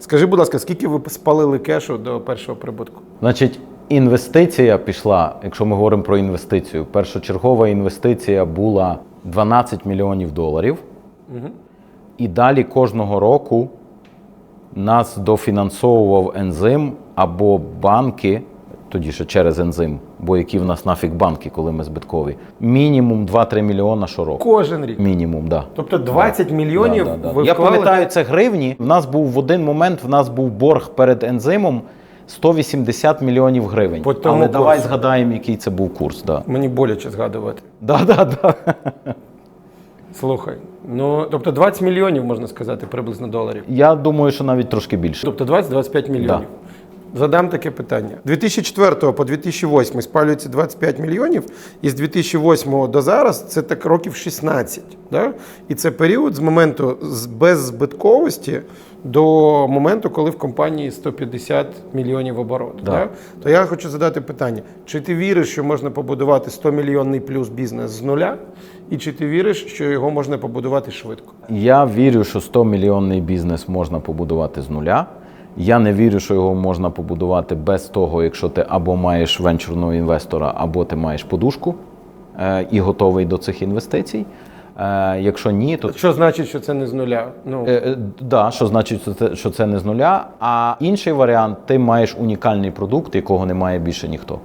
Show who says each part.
Speaker 1: Скажи, будь ласка, скільки ви спалили кешу до першого прибутку?
Speaker 2: Значить, інвестиція пішла, якщо ми говоримо про інвестицію, першочергова інвестиція була 12 мільйонів доларів. І далі кожного року нас дофінансовував ензим або банки, тоді ще через ензим, бо які в нас нафіг банки, коли ми збиткові. Мінімум 2-3 мільйона щороку.
Speaker 1: Кожен рік.
Speaker 2: Мінімум, да.
Speaker 1: Тобто 20 мільйонів
Speaker 2: Да, да, да.
Speaker 1: ви
Speaker 2: Я
Speaker 1: вклали?
Speaker 2: пам'ятаю, це гривні. В нас був в один момент, в нас був борг перед ензимом 180 мільйонів гривень.
Speaker 1: По тому
Speaker 2: Але давай згадаємо, який це був курс. Да.
Speaker 1: Мені боляче згадувати.
Speaker 2: Да, да, да.
Speaker 1: Слухай, ну тобто 20 мільйонів можна сказати приблизно доларів.
Speaker 2: Я думаю, що навіть трошки більше.
Speaker 1: Тобто 20-25 мільйонів. Задам таке питання. З 2004 по 2008 спалюється 25 мільйонів, і з 2008 до зараз це так років 16. Да? І це період з моменту беззбитковості до моменту, коли в компанії 150 мільйонів обороту.
Speaker 2: Да.
Speaker 1: Да. То я хочу задати питання: чи ти віриш, що можна побудувати 100 мільйонний плюс бізнес з нуля, і чи ти віриш, що його можна побудувати швидко?
Speaker 2: Я вірю, що 100 мільйонний бізнес можна побудувати з нуля. Я не вірю, що його можна побудувати без того, якщо ти або маєш венчурного інвестора, або ти маєш подушку е, і готовий до цих інвестицій. Е, якщо ні, то
Speaker 1: Що значить, що це не з нуля? Ну
Speaker 2: Е, е, да, що значить, що це, що це не з нуля. А інший варіант ти маєш унікальний продукт, якого немає більше ніхто.